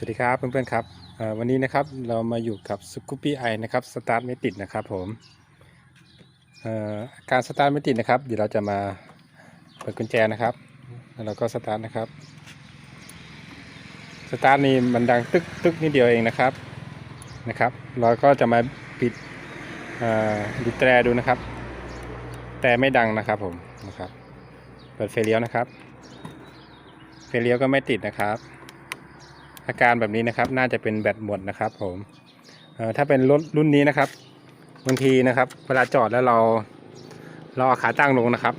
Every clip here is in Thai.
สวัสดีครับเพื่อนๆครับวันนี้นะครับเรามาอยู่กับสกูปปี้ไอนะครับสตาร์ทไม่ติดนะครับผมการสตาร์ทไม่ติดนะครับ เดี๋ยวเราจะมาเปิดกุญแจนะครับ แล้วเราก็สตาร์ทนะครับสตาร์ทนี่มันดังตึกตึกนิดเดียวเองนะครับนะครับ เราก็จะมาปิดเอ่อบิแตรดูนะครับ แต่ไม่ดังนะครับผมนะครับเปิดไฟเลี้ยวนะครับไฟเลี้ยวก็ไม่ติดนะครับ อาการแบบนี้นะครับ น่าจะเป็นแบตหมดนะครับ ผมเอ่อถ้าเป็นรถรุ่นนี้นะครับบางทีนะครับ เวลาจอดแล้วเรา เราเอาขาตั้งลงนะครับ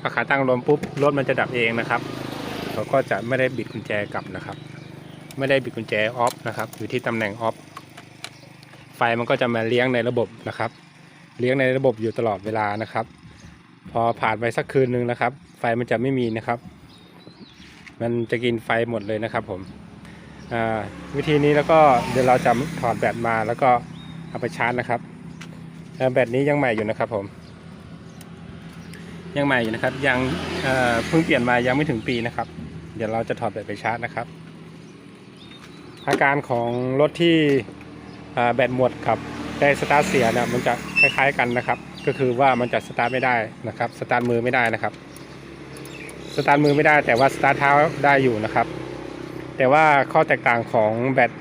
เอาขาตั้งลงปุ๊บรถมันจะดับเองนะครับ เราก็จะไม่ได้บิดกุญแจกลับนะครับ ไม่ได้บิดกุญแจออฟนะครับ อยู่ที่ตำแหน่งออฟไฟมันก็จะมาเลี้ยงในระบบนะครับ เลี้ยงในระบบอยู่ตลอดเวลานะครับ พอผ่านไปสักคืนนึงนะครับ ไฟมันจะไม่มีนะครับ มันจะกินไฟหมดเลยนะครับผม วิธีนี้แล้วก็เดี๋ยวเราจะถอดแบตมาแล้วก็เอาไปชาร์จนะครับแบตนี้ยังใหม่อยู่นะครับผม ยังใหม่อยู่นะครับ ยังเพิ่งเปลี่ยนมายังไม่ถึงปีนะครับ เดี๋ยวเราจะถอดแบตไปชาร์จนะครับ อาการของรถที่แบตหมดกับได้สตาร์ทเสียเนี่ยมันจะคล้ายๆกันนะครับ ก็คือว่ามันจะสตาร์ทไม่ได้นะครับ สตาร์ทมือไม่ได้นะครับ สตาร์ทมือไม่ได้แต่ว่าสตาร์ทเท้าได้อยู่นะครับ แต่ว่าข้อแตกต่างของแบต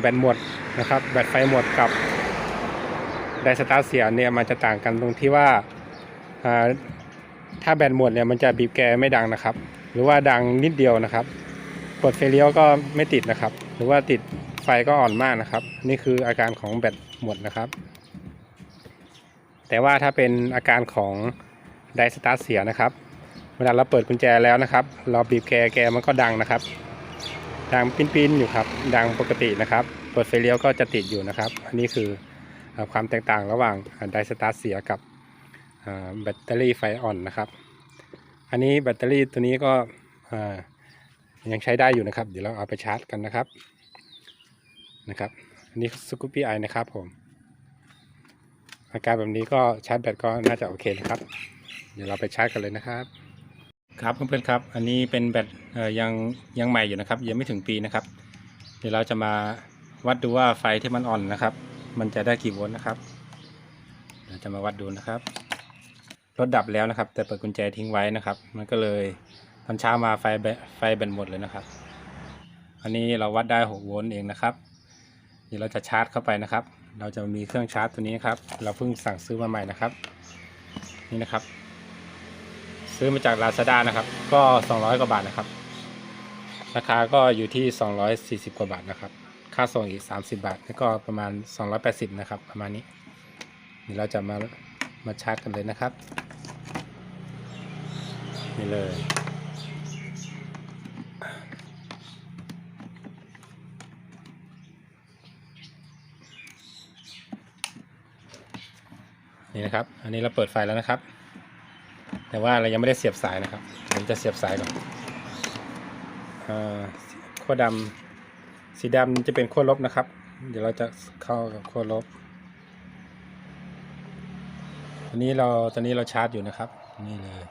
แบตหมดนะครับ แบตไฟหมดกับไดสตาร์เสียเนี่ยมันจะต่างกันตรงที่ว่าถ้าแบตหมดเนี่ยมันจะบีบแกไม่ดังนะครับ หรือว่าดังนิดเดียวนะครับกดไฟเลี้ยวก็ไม่ติดนะครับ หรือว่าติดไฟก็อ่อนมากนะครับ นี่คืออาการของแบตหมดนะครับ แต่ว่าถ้าเป็นอาการของไดสตาร์เสียนะครับ เวลาเราเปิดกุญแจแล้วนะครับ เราบีบแกแกมันก็ดังนะครับ ดังปิ้นๆอยู่ครับดังปกตินะครับเปิดไฟเลี้ยวก็จะติดอยู่นะครับ อันนี้คือความแตกต่างระหว่างไดสตาร์เสียกับแบตเตอรี่ไฟอ่อนนะครับ อันนี้แบตเตอรี่ตัวนี้ก็ยังใช้ได้อยู่นะครับ เดี๋ยวเราเอาไปชาร์จกันนะครับนะครับ อันนี้สกูปปี้ไอนะครับผมอาการแบบนี้ก็ชาร์จแบตก็น่าจะโอเคนะครับ เดี๋ยวเราไปชาร์จกันเลยนะครับ ครับเพื่อนๆครับ อันนี้เป็นแบตยังยังใหม่อยู่นะครับ ยังไม่ถึงปีนะครับ เดี๋ยวเราจะมาวัดดูว่าไฟที่มันอ่อนนะครับ มันจะได้กี่โวลต์นะครับเราจะมาวัดดูนะครับรถดับแล้วนะครับ แต่เปิดกุญแจทิ้งไว้นะครับ มันก็เลยตอนเช้ามาไฟแบตไฟแบตหมดเลยนะครับ อันนี้เราวัดได้6โวลต์เองนะครับ เดี๋ยวเราจะชาร์จเข้าไปนะครับ เราจะมีเครื่องชาร์จตัวนี้ครับ เราเพิ่งสั่งซื้อมาใหม่นะครับ นี่นะครับ ซื้อมาจาก Lazada นะครับ ก็ 200 กว่าบาทนะครับ ราคาก็อยู่ที่ 240 กว่าบาทนะครับ ค่าส่งอีก 30 บาทแล้วก็ประมาณ 280 นะครับ ประมาณนี้เดี๋ยวเราจะมามาชาร์จกันเลยนะครับ นี่เลย นี่นะครับ อันนี้เราเปิดไฟแล้วนะครับ แต่ว่าเรายังไม่ได้เสียบสายนะครับผมจะเสียบสายก่อนอขั้วดำสีดำจะเป็นขั้วลบนะครับ เดี๋ยวเราจะเข้ากับขั้วลบตอนนี้เราตอนนี้เราชาร์จอยู่นะครับ นี่เลย